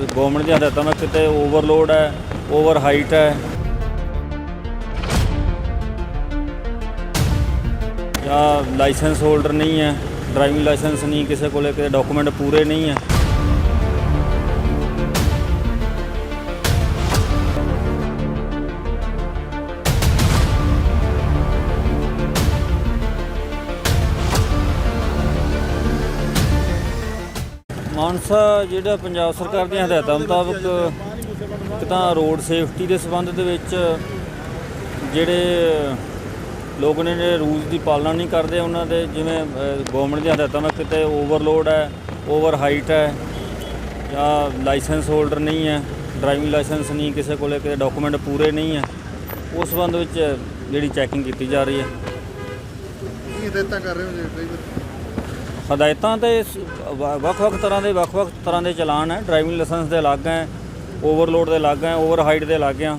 Government ਦੀਆਂ ਹਦਾਇਤਾਂ ਨਾਲ ਕਿਤੇ ਓਵਰਲੋਡ ਹੈ ਓਵਰ ਹਾਈਟ ਹੈ। ਜਾਂ ਲਾਇਸੈਂਸ ਹੋਲਡਰ ਨਹੀਂ ਹੈ ਡਰਾਈਵਿੰਗ ਲਾਇਸੈਂਸ ਨਹੀਂ, ਕਿਸੇ ਕੋਲੇ ਕਿਸੇ ਡਾਕੂਮੈਂਟ ਪੂਰੇ ਨਹੀਂ ਹੈ। ਮਾਨਸਾ ਜਿਹੜਾ ਪੰਜਾਬ ਸਰਕਾਰ ਦੀਆਂ ਹਦਾਇਤਾਂ ਮੁਤਾਬਕ ਇੱਕ ਤਾਂ ਰੋਡ ਸੇਫਟੀ ਦੇ ਸੰਬੰਧ ਦੇ ਵਿੱਚ ਜਿਹੜੇ ਲੋਕ ਨੇ ਜਿਹੜੇ ਰੂਲਸ ਦੀ ਪਾਲਣਾ ਨਹੀਂ ਕਰਦੇ ਉਹਨਾਂ ਦੇ, ਜਿਵੇਂ ਗਵਰਨਮੈਂਟ ਦੀਆਂ ਹਦਾਇਤਾਂ ਨਾਲ ਕਿਤੇ ਓਵਰਲੋਡ ਹੈ ਓਵਰ ਹਾਈਟ ਹੈ, ਜਾਂ ਲਾਇਸੈਂਸ ਹੋਲਡਰ ਨਹੀਂ ਹੈ ਡਰਾਈਵਿੰਗ ਲਾਇਸੈਂਸ ਨਹੀਂ, ਕਿਸੇ ਕੋਲੇ ਕਿਤੇ ਡਾਕੂਮੈਂਟ ਪੂਰੇ ਨਹੀਂ ਹੈ, ਉਸ ਸੰਬੰਧ ਵਿੱਚ ਜਿਹੜੀ ਚੈਕਿੰਗ ਕੀਤੀ ਜਾ ਰਹੀ ਹੈ। ਕੀ ਹਦਾਇਤਾਂ ਕਰ ਰਹੇ ਹੋ ਜੀ? ਡਰਾਈਵਰ? ਹਦਾਇਤਾਂ ਤੇ ਸ- ਵ- ਵੱਖ-ਵੱਖ ਤਰ੍ਹਾਂ ਦੇ, ਵੱਖ-ਵੱਖ ਤਰ੍ਹਾਂ ਦੇ ਚਲਾਨ ਹੈ। ਡਰਾਈਵਿੰਗ ਲਾਇਸੈਂਸ ਦੇ ਅਲੱਗ ਹੈ, ਓਵਰਲੋਡ ਦੇ ਅਲੱਗ ਹੈ ਓਵਰ ਹਾਈਟ ਦੇ ਅਲੱਗ ਆ।